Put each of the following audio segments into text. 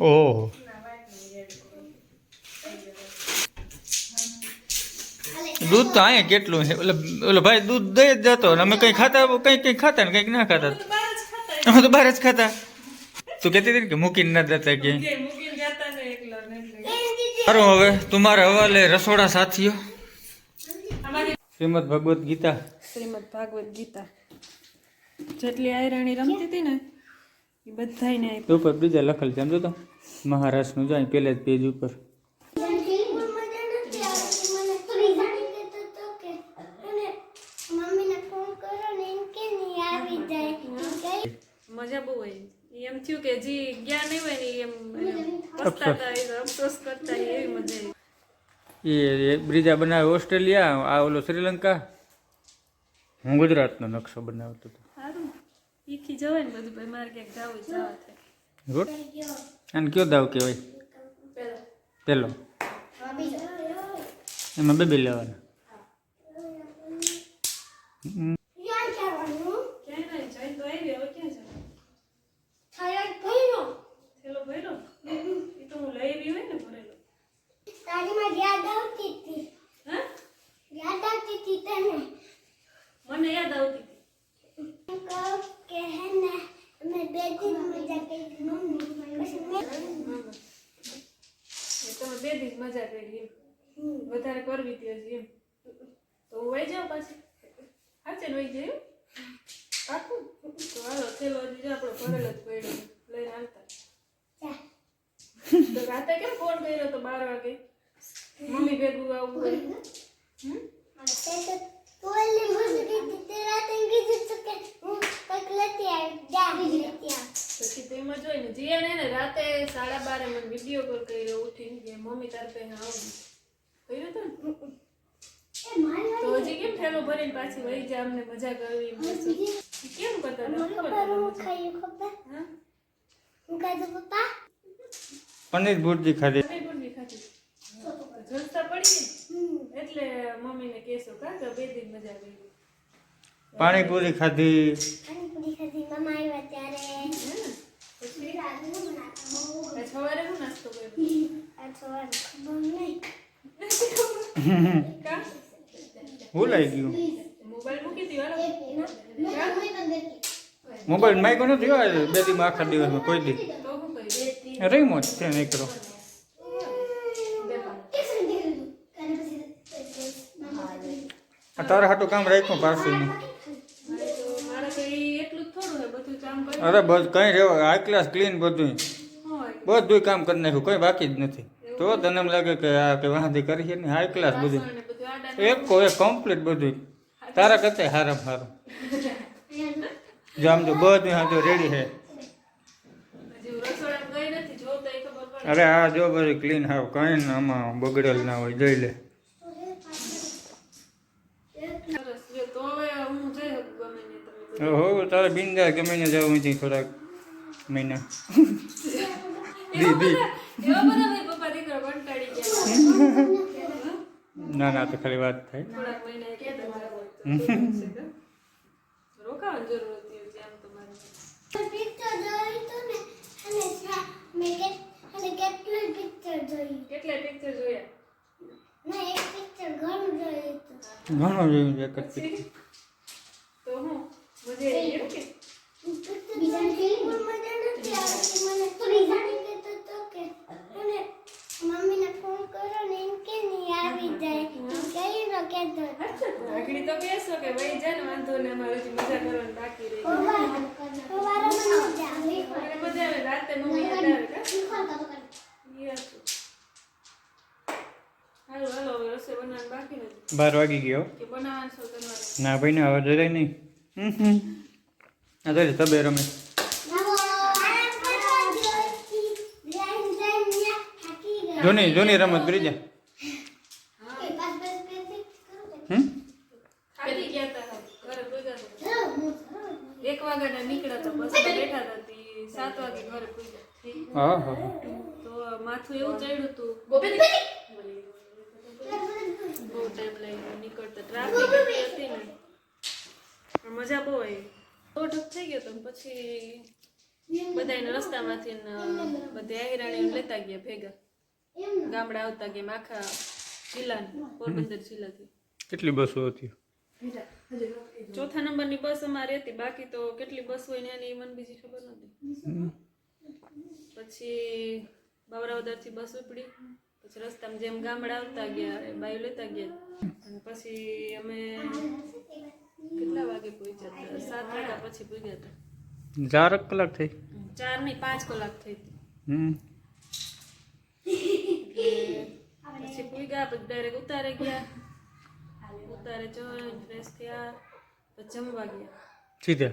ઓહો. દૂધ તો અહીંયા કેટલું છે? ઓલો ઓલો ભાઈ દૂધ દઈ જ જતો. અને અમે કંઈ ખાતા કંઈ કંઈ ખાતા ને કંઈક ના ખાતા? અમે તો બહાર જ ખાતા. તું કહેતી હતી ને કે મૂકીને ના દેતા કે? સારું હવે તમારા હવાલે રસોડા સાથીઓ. શ્રીમદ ભગવદ્ ગીતા. શ્રીમદ ભાગવત ગીતા. જેટલી આયરાણી રમતી હતી ને એ તો ઉપર બીજા લખેલ છે સમજો તો? મહારાષ્ટ્રનું જાય પહેલે જ પેજ ઉપર. મજા બહુ હોય એમ થયું કે જે ગયા નહીં હોય ને એમ અફસોસ કરતા એવી મજા એ બ્રિજા બનાવે ઓસ્ટ્રેલિયા આ ઓલો શ્રીલંકા. હું ગુજરાતનો નકશો બનાવતો હતો. ઈખી જવાય ને બધું ભાઈ મારે ક્યાંક જવું જવા થાય. ગુડ. અને કયો દાવ કહેવાય? પેલો. એમાં બે બે લેવાના. મને યાદ નહીં જઈને તો આવી હવે ક્યાં જવાનું થેલો ભર્યો એ તો હું લઈ આવી હોય ને ભરેલો હા મને યાદ આવતી હતી દિવસ મજા કરી એમ. વધારે કરવી હતી હજી એમ. તો હું વહી જાઉં પાછી? સાચે ને વહી જાય પાકું? તો હાલો થેલો હજી જો આપણો ભરેલો જ પડ્યો લઈને આવતા. તો રાતે કેમ ફોન કર્યો તો બાર વાગે? મમ્મી ભેગું આવું હમ પછી તો એમાં જોઈ ને જીયા ને ને રાતે સાડા બારે મને વીડિયો કોલ કર્યો ઉઠીને કે મમ્મી તાર પાસે આવું. કર્યું હતું ને? તો હજી કેમ થેલો ભરીને પાછી વહી જા અમને મજા કરવી કેમ કરતા હતા? શું કરતા હતા મજા? હા? પનીર ભુરજી ખાધી. ખાધી. જલસા પડી એટલે મમ્મીને કહેશો કા કે બે દિન મજા આવી પાણીપુરી ખાધી. હે ને? પછી? સવારે હું નાસ્તો કર્યો? ભૂલાઈ ગયું? મોબાઈલ માઇકો નથી હોય? બે દી આખા દિવસમાં કોઈ દી. તો જ છે નીકળો. તારે હાટું કામ રાખ્યું કરી અરે બસ કંઈ રહેવા હાઈ ક્લાસ ક્લીન બધું બધું કામ કરી નાખ્યું કોઈ બાકી જ નથી. તો તને એમ લાગે કે આ કે વાંધી કરી છે ને હાઈ ક્લાસ બધું એક કોઈ કમ્પ્લીટ બધું તારા કરતા હારામ હારું. જામજો બધું હાજો રેડી છે હું અરે આ જો બધું ક્લીન હાવ કંઈ ને આમાં બગડેલ ના હોય જોઈ લે. સરસ જો તો હવે હું જઈ શકું ગમે ને તમે બધું. હો તારે બિંદા ગમે ને જવું છે થોડાક મહિના. દી દી. એવા બધા ભાઈ પપ્પા દીકરા કંટાળી ગયા. ના ના તો ખાલી વાત થાય. થોડાક મહિના કે તમારે રોકાવાની જરૂર હતી હજી આમ તમારે કેટલા પિક્ચર જોયા ઘણો જોયું છે એક જ picture. પછી તો હું મજા આવી એમ કે મમ્મીને ફોન કરો ને એમ કે નહીં આવી જાય કઈ કેતો આગળ તો કહેશો કે ભાઈ જા ને વાંધો ને અમારે હજી મજા કરવાની બાકી રહી ગઈ. સવારે મને મજા આવે મને મજા આવે રાતે મમ્મી યાદ આવે કા ઈ હતું. હાલો હાલો હવે રસોઈ બનાવવાનું બાકી નથી બાર વાગી ગયો. ના ભાઈ ને હવે જરાય નહીં. હમ. આ જોઈ તબે રમે. જૂની જૂની રમત કરી જા. એક વાગ્યાના નીકળ્યા તો બસમાં બેઠા હતા સાત વાગે ઘરે પૂજા. હા હા. તો માથું એવું ચડ્યું હતું બહુ ટાઈમ લાગ્યો નીકળતા ટ્રાફિક હતી ને. મજા બહુ આવી. બહુ ઢક થઈ ગયો તો પછી બધા એને રસ્તામાંથી બધે આહિરાણી લેતા ગયા ભેગા. ગામડા આવતા ગયા આખા જિલ્લા પોરબંદર જિલ્લાથી. કેટલી બસો હતી? ચોથા નંબરની બસ અમારી હતી બાકી તો કેટલી બસ હોય ને એની મને બીજી ખબર નથી પછી બાવરાવદરથી બસ ઉપડી. પછી રસ્તામાં જેમ ગામડા આવતા ગયા એ લેતા ગયા. અને પછી અમે કેટલા વાગે પહોંચ્યા હતા? સાત વાગ્યા પછી પહોંચ્યા હતા. ચાર કલાક થઈ. ચાર નહીં પાંચ કલાક થઈ હતી. પછી પૂગ્યા પછી ડાયરેક્ટ ઉતારે ગયા. ઉતારે જોઈ ફ્રેશ થયા પછી જમવા ગયા. સીધા?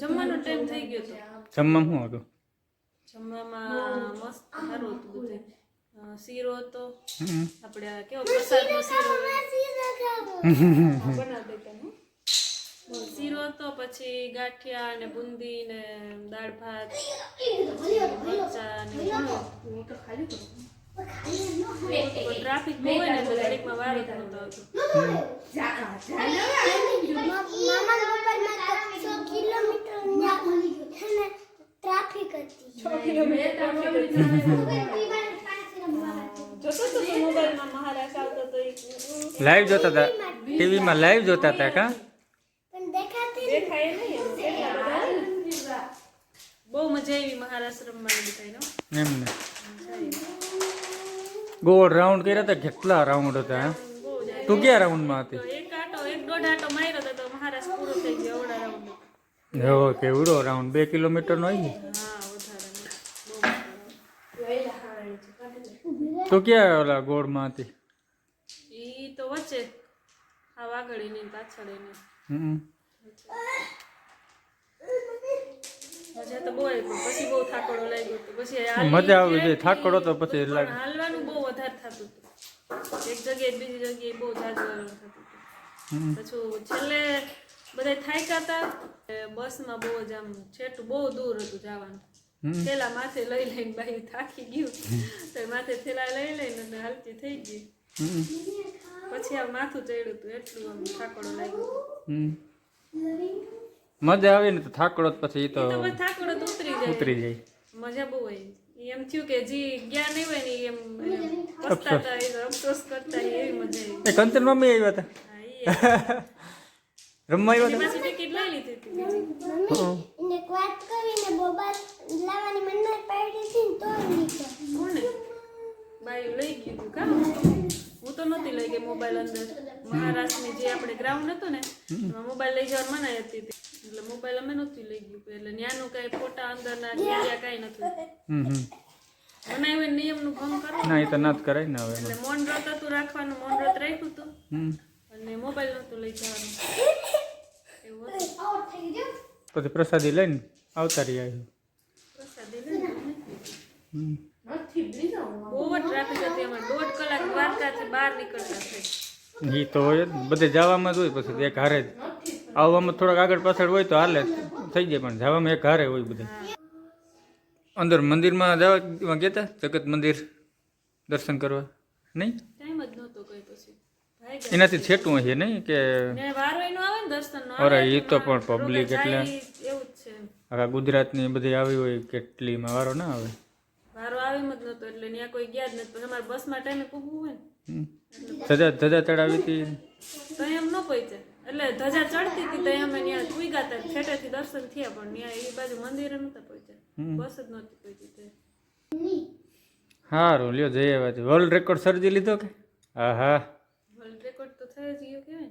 જમવાનો ટાઈમ થઈ ગયો હતો જમવામાં શું હતું? જમવામાં મસ્ત સારું હતું બધું. શીરો હતો. આપણે કેવો પ્રસાદનો શીરો. બનાવી દેતા શીરો હતો પછી ગાંઠિયા ને બુંદી ને દાળ ભાત મરચા ને હતું. ટ્રાફિક બહુ હોય ને તો ઘડીકમાં વાર થતો ને ટ્રાફિક હતી. જોતો તો? તું મોબાઈલમાં મહારાષ્ટ્ર આવતો તો એ લાઈવ જોતા હતા ટીવીમાં લાઈવ જોતા હતા કા? પણ દેખાતી દેખાય નહીં એમ. કેટલા બધા. બહુ મજા આવી મહારાષ્ટ્ર રમવાની બધાયનો. એમ ને ગોળ રાઉન્ડ કર્યા હતા કેટલા રાઉન્ડ હતા હે? બહુ જ આવી. તું ક્યાં રાઉન્ડમાં હતી? તો એક આટો એક દોઢ આટો માર્યો તો તો મહારાષ્ટ્ર પૂરો થઈ ગયો અવડા રાઉન્ડ એવો કેવડો રાઉન્ડ બે કિલોમીટર નો? હોય હા વધારે બહુ તો ક્યાં ઓલા ગોળમાં હતી ઈ તો વચ્ચે. આ વાગળ એની પાછળ એની હમ. મજા આવી પછી જાય થાકડો તો. લાગે હાલવાનું બહુ વધારે થતું હતું. એક જગ્યાએ બીજી જગ્યાએ બહુ થતું પછી છેલ્લે બધા થાક્યા હતા બસમાં બહુ જ આમ છેટું બહુ દૂર હતું જવાનું. થેલા માથે લઈ લઈને બાઈ થાકી ગયું. તો એ માથે થેલા લઈ લઈને અને હલકી થઈ ગઈ. પછી આ માથું ચડ્યું હતું એટલું આમ થાકડો લાગ્યો. મજા આવે ને તો થાકડો જ પછી તો તો થાકડો તો ઉતરી જાય. ઉતરી જાય. મજા બહુ આવી. એમ થયું કે જી ગયા નહીં હોય ને એમ પસ્તાતા એ અફસોસ કરતા એવી મજા આવી. કંચન મમ્મી આવ્યા હતા? રમવા આવ્યા હતા? કેટલા લીધી હતી એક વાત કરીને બોબા લાવવાની મન્નત પાડી હતી ને તો નીકળ્યો કોને? બાયું લઈ ગયું હતું કામ? હું તો નહોતી લઈ ગઈ મોબાઈલ અંદર. મહારાષ્ટ્રની જે આપણે ગ્રાઉન્ડ હતો ને એમાં મોબાઈલ લઈ જવાની મનાઈ હતી એટલે મોબાઈલ અમે નહોતી લઈ ગયું. એટલે ન્યાનું કાંઈ ફોટા અંદરના ક્યાં કાંઈ નતું હમ હમ. નિયમનું ભંગ કરો ના એ તો ના કરાય ને હવે. એટલે મૌન વ્રત હતું રાખવાનું મૌન વ્રત રાખ્યું હતું. અને મોબાઈલ નહોતું લઈ જવાનું. એવું હતું. થઈ ગયો? પછી પ્રસાદી લઈને આવતા રહ્યા છે ઈ તો હોય જ. બધે જવામાં જ હોય પછી એક હારે જ. આવવામાં થોડાક આગળ પાછળ હોય તો હાલે થઈ જાય પણ જવામાં એક હારે હોય બધે. અંદર મંદિરમાં જવા ગયા હતા જગત મંદિર દર્શન કરવા? નહીં ટાઈમ જ નહોતો કઈ પછી ભાઈ ગયા. એનાથી છેટું હશે નહીં કે અરે એ તો પણ પબ્લિક એટલે- એવું જ છે. આખા ગુજરાતની બધી આવી હોય કેટલીમાં વારો ના આવે. વારો આવી જ નહોતો એટલે ત્યાં કોઈ ગયા જ નથી પણ અમારે બસમાં ટાઈમે પૂગવું હોય ને. ધજા ધજા ચડાવી હતી. તો એમ ન પહોંચે. એટલે ધજા ચડતી હતી તો અમે ત્યાં પૂગ્યા હતા. છેટેથી દર્શન થયા પણ ત્યાં એ બાજુ મંદિરે નતા પહોંચ્યા. બસ જ નહોતી પહોંચી સારું લ્યો જઈએ આવ્યા વર્લ્ડ રેકોર્ડ સર્જી લીધો કે? હા હા રેકોર્ડ તો થઈ જ ગયો કહેવાય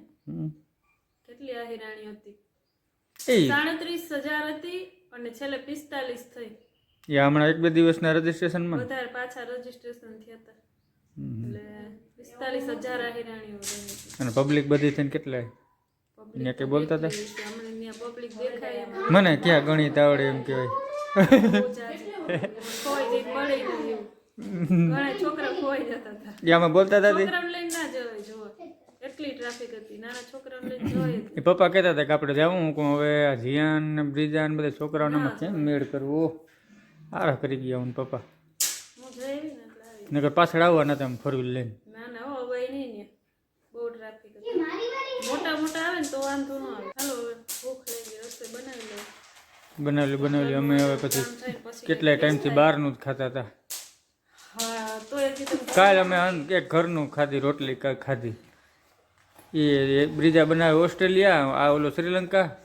કેટલી આ હિરાણી હતી સાડત્રીસ હજાર હતી અને છેલ્લે પિસ્તાલીસ થઈ. એ હમણાં એક બે દિવસના રજીસ્ટ્રેશનમાં? વધારે પાછા રજીસ્ટ્રેશન થયા હતા. એટલે પિસ્તાલીસ હજાર આહિરાણીઓ રહી અને પબ્લિક બધી થઈને કેટલા બોલતા હતા? પબ્લિક દેખાય મને ક્યાં ગણિત આવડે એમ કહેવાય? છોકરા બોલતા હતા એટલી ટ્રાફિક હતી? નાના છોકરાઓને લઈને જવાય એ પપ્પા કહેતા હતા કે આપણે જવું હું કહું હવે આ જીયાન ને બ્રિજાન બધા છોકરાઓને કેમ મેળ કરવો? આરા કરી ગયા હું પપ્પા. હું જઈ ને નકર પાછળ આવવાના નતા ફોર વ્હીલ લઈને. ના ના હો હવે નહીં ને. બહુ ટ્રાફિક હતી. મોટા મોટા આવે ને તો વાંધો ન આવે. હાલો ભૂખ લાગી રસ્તે બનાવી લે બનાવેલું બનાવેલું અમે હવે પછી કેટલાય ટાઈમથી બહારનું જ ખાતા હતા. કાલ અમે એક ઘરનું ખાધી રોટલી ખાધી. એ બીજા બનાવે ઓસ્ટ્રેલિયા આ ઓલો શ્રીલંકા.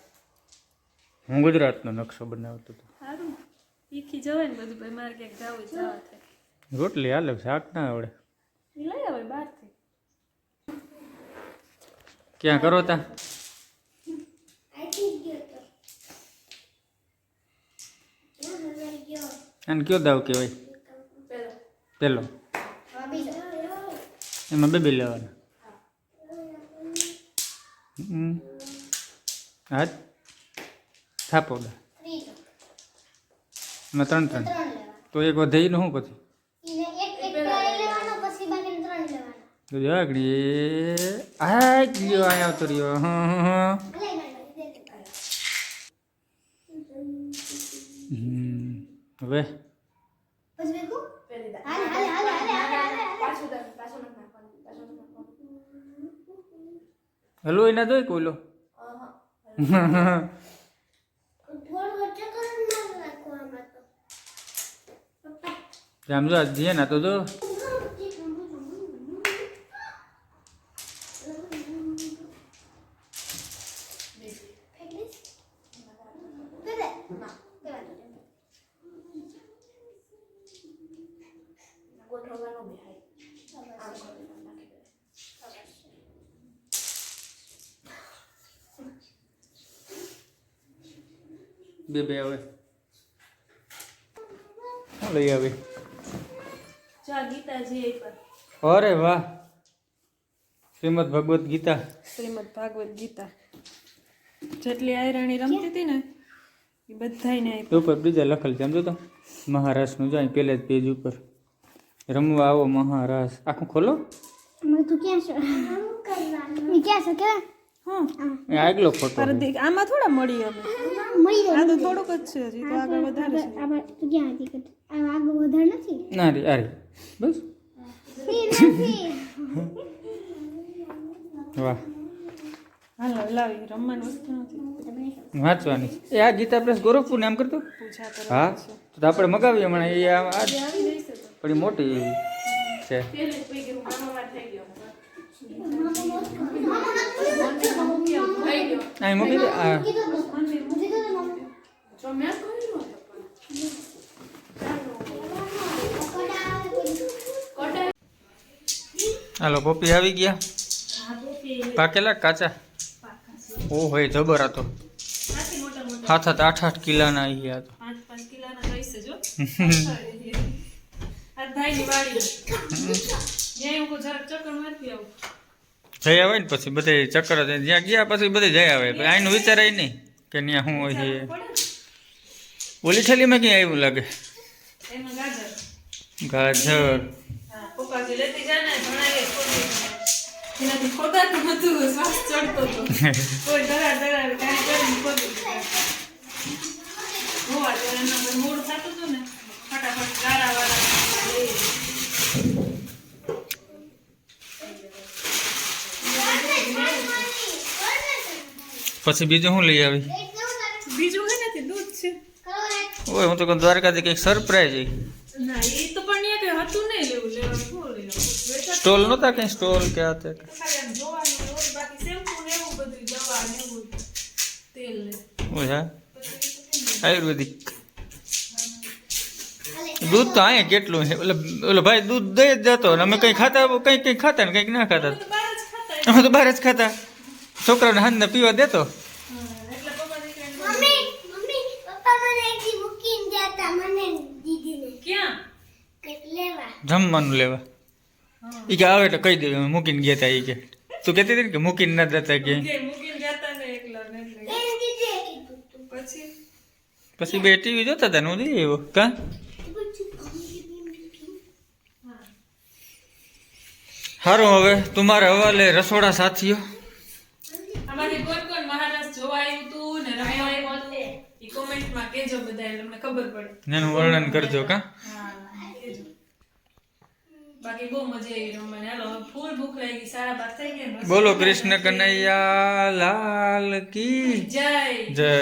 હું ગુજરાતનો નકશો બનાવતો હતો. રોટલી હાલે શાક ના આવડે. ક્યાં કરો તા? અને કયો દાવ કહેવાય? પેલો. પેલો. એમાં બે બે લેવાના. હમ. હાથ થાપો દા ત્રીજો એમાં ત્રણ ત્રણ ત્રણ લેવાના તો એક વધે નું શું પછી ઈને એક એક ટ્રાય લેવાનો પછી બાકીના ત્રણ લેવાના તો જો આગળ આ જ લ્યો અહીંયા આવતો રહ્યો હં, હં, હં. ભલે ના દે દે હમ. હવે પછી વેખું પેલી દા હાલે હાલે હાલે હાલે હાલે હાલે પાછું દા પાછું નથી નાખવાનું પાછું નથી નાખવાનું હલો એના જોઈ કોઈલો રામજો આજે ના તો જો આ જીએ ના તો જો ગોઠવવાનો બેહાય આમ કરીને નાખી દે બે બે હવે. શું લઈ આવી? અરે વાહ. શ્રીમદ ભગવદ્ ગીતા. શ્રીમદ ભાગવત ગીતા. જેટલી આયરાણી રમતી હતી ને એ બધાને ઉપર બીજા લખેલ છે સમજો તો. મહારાષ્ટ્રનું જાય પહેલે જ પેજ ઉપર. રમવા આવો મહારાસ આખું ખોલો. આગલો ફોટો આમાં થોડા મળી અમે. આ તો થોડુંક જ છે હજી તો આગળ વધારે છે. આમાં ક્યાં હતી? કે આ આગળ વધારે નથી? ના રે અરે બસ. વાહ. હાલો લાવી રમવાની વસ્તુ નથી. વાંચવાની. એ આ ગીતા પ્રેસ ગોરખપુર ને આમ કરતો? હા. તો આપણે મગાવીએ હમણાં. એ આ થોડી મોટી છે. અહીં મૂકી દે આ જો મેં કર્યું હતું કોટા હાલો પોપી આવી ગયા? પાકેલા કાચા? ઓ હોય જબર હતો. હાથ હાથ આઠ આઠ કિલાના આવી ગયા તો જઈ આવે ને પછી બધે ચક્કર જ્યાં ગયા પછી બધે જઈ આવે. આઈનું વિચારાય નહીં કે ત્યાં શું હોય? ઓલી થેલીમાં ક્યાં આવ્યું લાગે? ગાજર. પપ્પાજી લેતી જાય ને ભણાવીએ ખોટી એનાથી ખોદાતું નતું શ્વાસ ચડતો હતો કોઈ ધરાર ધરાર કાંઈ કરીને ખોદી હોવા તો એના મૂળ થતું હતું ને ફટાફટ ગારા વાળા પછી બીજું શું લઈ આવી? બીજું કઈ નથી દૂધ છે. ઓય હું તો દ્વારકાથી કંઈક સરપ્રાઈઝ ના સ્ટોલ નહોતા કંઈ સ્ટોલ કે આ તે ખાલી આમ જોવાનું હોય, બાકી શેમ્પૂ ને એવું બધું દવા ને એવું તેલ ને ઓય હા આયુર્વેદિક દૂધ તો અહીંયા કેટલું છે ઓલો ઓલો ભાઈ દૂધ દઈ જ જતો ને અમે કંઈ ખાતા કંઈક કંઈક ખાતા ને કંઈક ના ખાતા તો બહાર જ ખાતા અમે તો બહાર જ ખાતા છોકરાને હાથને પીવા દેતો હા, એટલે પપ્પા દીકરાને મમ્મી મમ્મી પપ્પા મને એકથી મૂકીને જતા મને દીદીને ક્યાં કંઈક લેવા જમવાનું લેવા એ કે આવે એટલે કહી દે મૂકીને ગયા હતા એ કે. તું કહેતી હતી કે મૂકીને ના જતા કે? કે પછી? બે ટીવી જોતા હતા ને હું જઈ આવ્યો કા? સારું હવે તમારા હવાલે રસોડા સાથીઓ. એનું વર્ણન કરજો મહારાષ્ટ્ર બાકી બહુ મજા આવી રમવાની હાલો ફૂલ ભૂખ લાગી સાડા બાર થઈ ગયા બોલો કૃષ્ણ કનૈયા લાલ કી જય. જય.